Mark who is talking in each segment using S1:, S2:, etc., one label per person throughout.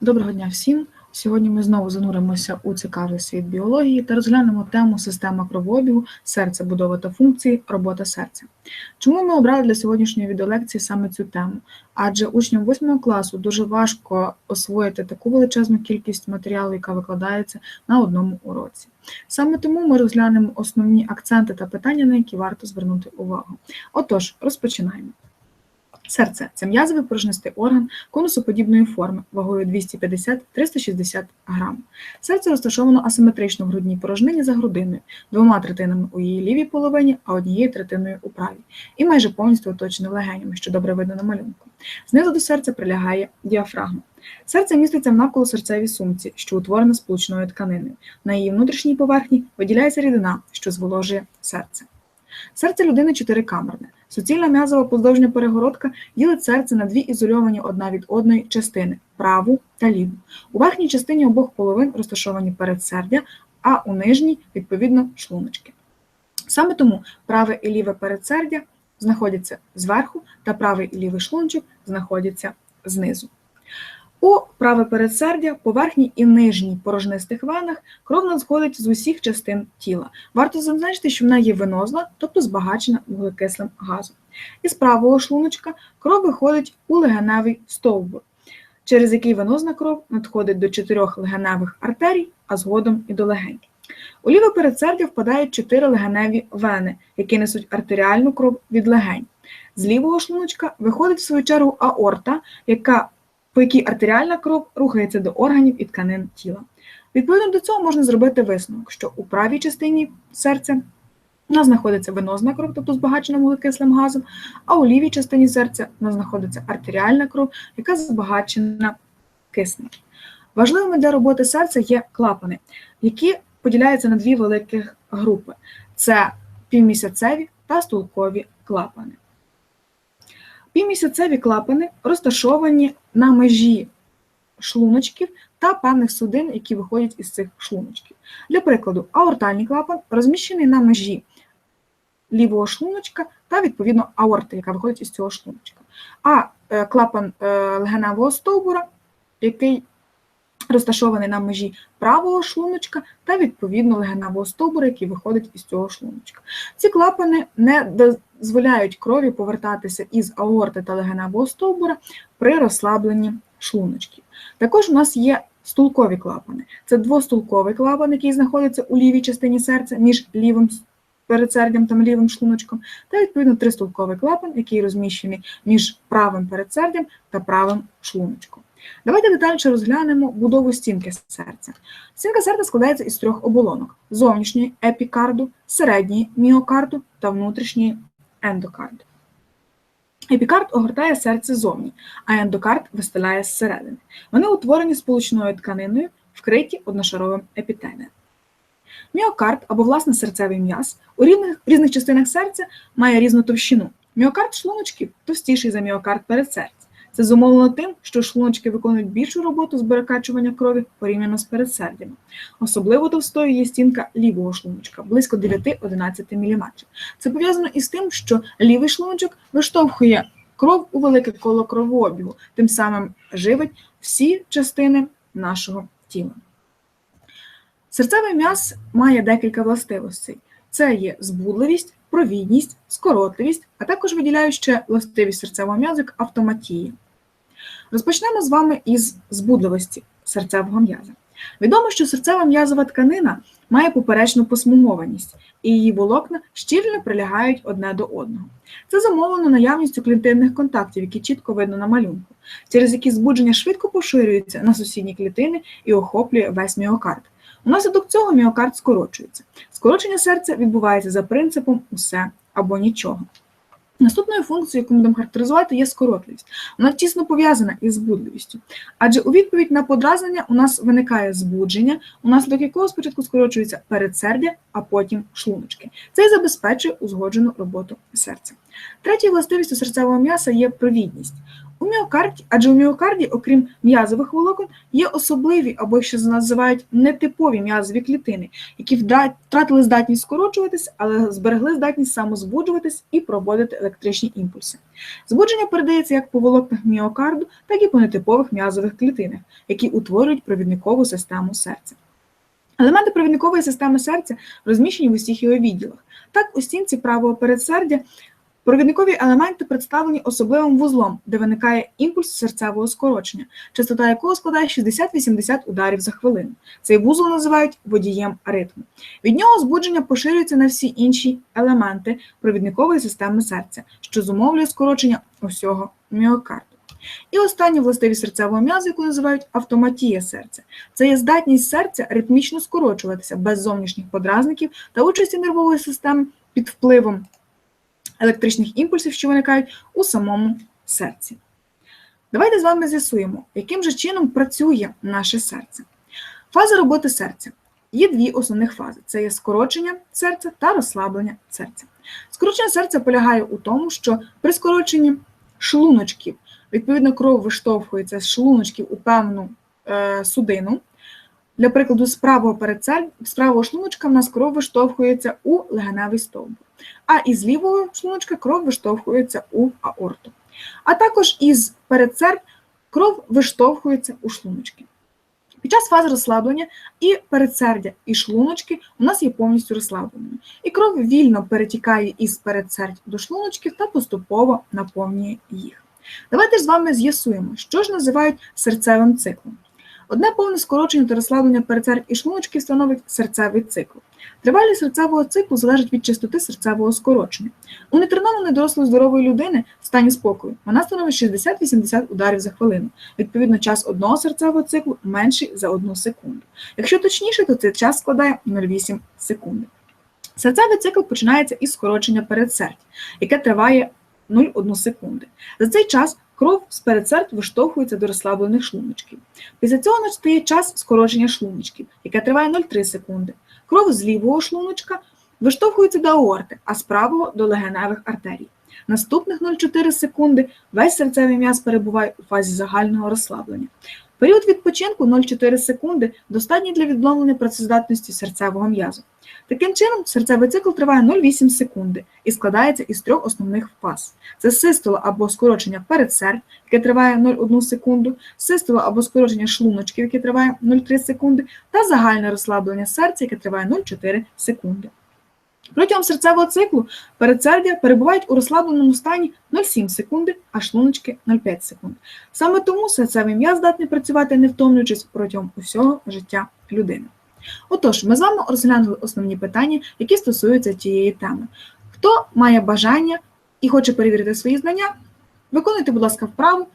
S1: Доброго дня всім! Сьогодні ми знову зануримося у цікавий світ біології та розглянемо тему система кровообігу, серце, будова та функції, робота серця. Чому ми обрали для сьогоднішньої відеолекції саме цю тему? Адже учням 8 класу дуже важко освоїти таку величезну кількість матеріалу, яка викладається на одному уроці. Саме тому ми розглянемо основні акценти та питання, на які варто звернути увагу. Отож, розпочинаємо. Серце це м'язовий порожнистий орган конусоподібної форми вагою 250-360 грам. Серце розташовано асиметрично в грудній порожнині за грудиною, двома третинами у її лівій половині, а однією третиною у правій, і майже повністю оточене легенями, що добре видно на малюнку. Знизу до серця прилягає діафрагма. Серце міститься в навколосерцевій сумці, що утворена сполучною тканиною. На її внутрішній поверхні виділяється рідина, що зволожує серце. Серце людини чотирикамерне. Суцільна м'язова поздовжня перегородка ділить серце на дві ізольовані одна від одної частини праву та ліву. У верхній частині обох половин розташовані передсердя, а у нижній, відповідно, шлуночки. Саме тому праве і ліве передсердя знаходяться зверху, та правий і лівий шлунчик знаходяться знизу. У праве передсердя, поверхній і нижній порожнистих венах кров надходить з усіх частин тіла. Варто зазначити, що вона є венозна, тобто збагачена вуглекислим газом. Із правого шлуночка кров виходить у легеневий стовбур, через який венозна кров надходить до чотирьох легеневих артерій, а згодом і до легень. У ліве передсердя впадають чотири легеневі вени, які несуть артеріальну кров від легень. З лівого шлуночка виходить в свою чергу аорта, яка по якій артеріальна кров рухається до органів і тканин тіла. Відповідно до цього можна зробити висновок, що у правій частині серця у нас знаходиться венозна кров, тобто збагачена вуглекислим газом, а у лівій частині серця у нас знаходиться артеріальна кров, яка збагачена киснем. Важливими для роботи серця є клапани, які поділяються на дві великі групи: це півмісяцеві та стулкові клапани. Півмісяцеві клапани розташовані на межі шлуночків та певних судин, які виходять із цих шлуночків. Для прикладу, аортальний клапан розміщений на межі лівого шлуночка та, відповідно, аорти, яка виходить із цього шлуночка. А е, клапан е, легеневого стовбура, який розташований на межі правого шлуночка та, відповідно, легеневого стовбура, який виходить із цього шлуночка. Ці клапани не дозволяють крові повертатися із аорти та легеневого стовбура при розслабленні шлуночків. Також у нас є стулкові клапани. Це двостулковий клапан, який знаходиться у лівій частині серця між лівим передсердям та лівим шлуночком, та відповідно тристулковий клапан, який розміщений між правим передсердям та правим шлуночком. Давайте детальніше розглянемо будову стінки серця. Стінка серця складається із трьох оболонок: зовнішньої епікарду, середньої міокарду та внутрішньої ендокарду. Епікард огортає серце зовні, а ендокард вистеляє зсередини. Вони утворені сполучною тканиною, вкриті одношаровим епітелієм. Міокард або власне серцевий м'яз у різних, різних частинах серця має різну товщину. Міокард шлуночків товстіший за міокард передсердя. Це зумовлено тим, що шлуночки виконують більшу роботу з перекачування крові порівняно з передсердями. Особливо товстою є стінка лівого шлуночка близько 9-11 мм. Це пов'язано із тим, що лівий шлуночок виштовхує кров у велике коло кровообігу, тим самим живить всі частини нашого тіла. Серцевий м'яз має декілька властивостей: це є збудливість, провідність, скоротливість, а також виділяють ще властивість серцевого м'язу як автоматії. Розпочнемо з вами із збудливості серцевого м'яза. Відомо, що серцева м'язова тканина має поперечну посмугованість, і її волокна щільно прилягають одне до одного. Це замовлено наявністю клітинних контактів, які чітко видно на малюнку, через які збудження швидко поширюється на сусідні клітини і охоплює весь міокард. Унаслідок цього міокард скорочується. Скорочення серця відбувається за принципом усе або нічого. Наступною функцією, яку ми будемо характеризувати, є скоротливість. Вона тісно пов'язана із збудливістю. Адже у відповідь на подразнення у нас виникає збудження, у нас до якого спочатку скорочується передсердя, а потім шлуночки. Це забезпечує узгоджену роботу серця. Третьою властивістю серцевого м'яса є провідність. Міокарді, адже у міокарді, окрім м'язових волокон, є особливі або ще називають нетипові м'язові клітини, які втратили здатність скорочуватись, але зберегли здатність самозбуджуватись і проводити електричні імпульси. Збудження передається як по волокнах міокарду, так і по нетипових м'язових клітинах, які утворюють провідникову систему серця. Елементи провідникової системи серця розміщені в усіх його відділах. Так, у стінці правого передсердя провідникові елементи представлені особливим вузлом, де виникає імпульс серцевого скорочення, частота якого складає 60-80 ударів за хвилину. Цей вузол називають водієм ритму. Від нього збудження поширюється на всі інші елементи провідникової системи серця, що зумовлює скорочення усього міокарду. І остання властивість серцевого м'язу, яку називають автоматія серця. Це є здатність серця ритмічно скорочуватися без зовнішніх подразників та участі нервової системи під впливом електричних імпульсів, що виникають у самому серці. Давайте з вами з'ясуємо, яким же чином працює наше серце. Фаза роботи серця. Є дві основних фази: це є скорочення серця та розслаблення серця. Скорочення серця полягає у тому, що при скороченні шлуночків, відповідно, кров виштовхується з шлуночків у певну е, судину. Для прикладу, з правого передсер... з правого шлуночка в нас кров виштовхується у легеневий стовбур, а із лівого шлуночка кров виштовхується у аорту. А також із передсердь кров виштовхується у шлуночки. Під час фази розслаблення і передсердя, і шлуночки у нас є повністю розслабленими. І кров вільно перетікає із передсердь до шлуночків та поступово наповнює їх. Давайте ж з вами з'ясуємо, що ж називають серцевим циклом. Одне повне скорочення та розслаблення передсердь і шлуночків становить серцевий цикл. Тривалість серцевого циклу залежить від частоти серцевого скорочення. У нетренованої дорослої здорової людини в стані спокою вона становить 60-80 ударів за хвилину. Відповідно, час одного серцевого циклу менший за одну секунду. Якщо точніше, то цей час складає 0,8 секунди. Серцевий цикл починається із скорочення передсердь, яке триває 0,1 секунди. За цей час кров з передсердь виштовхується до розслаблених шлуночків. Після цього настає час скорочення шлуночків, яке триває 0,3 секунди. Кров з лівого шлуночка виштовхується до аорти, а з правого до легеневих артерій. Наступних 0,4 секунди весь серцевий м'яз перебуває у фазі загального розслаблення. Період відпочинку 0,4 секунди достатній для відновлення працездатності серцевого м'язу. Таким чином, серцевий цикл триває 0,8 секунди і складається із трьох основних фаз: це систола або скорочення передсердь, яке триває 0,1 секунду, систола або скорочення шлуночків, яке триває 0,3 секунди, та загальне розслаблення серця, яке триває 0,4 секунди. Протягом серцевого циклу передсердя перебувають у розслабленому стані 0,7 секунди, а шлуночки 0,5 секунд. Саме тому серцевий м'яз здатний працювати не втомлюючись протягом усього життя людини. Отож, ми з вами розглянули основні питання, які стосуються тієї теми. Хто має бажання і хоче перевірити свої знання, виконуйте, будь ласка, вправу,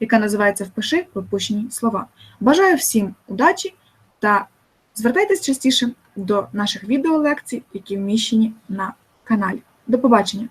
S1: яка називається Впиши пропущені слова. Бажаю всім удачі та звертайтесь частіше до наших відеолекцій, які вміщені на каналі. До побачення!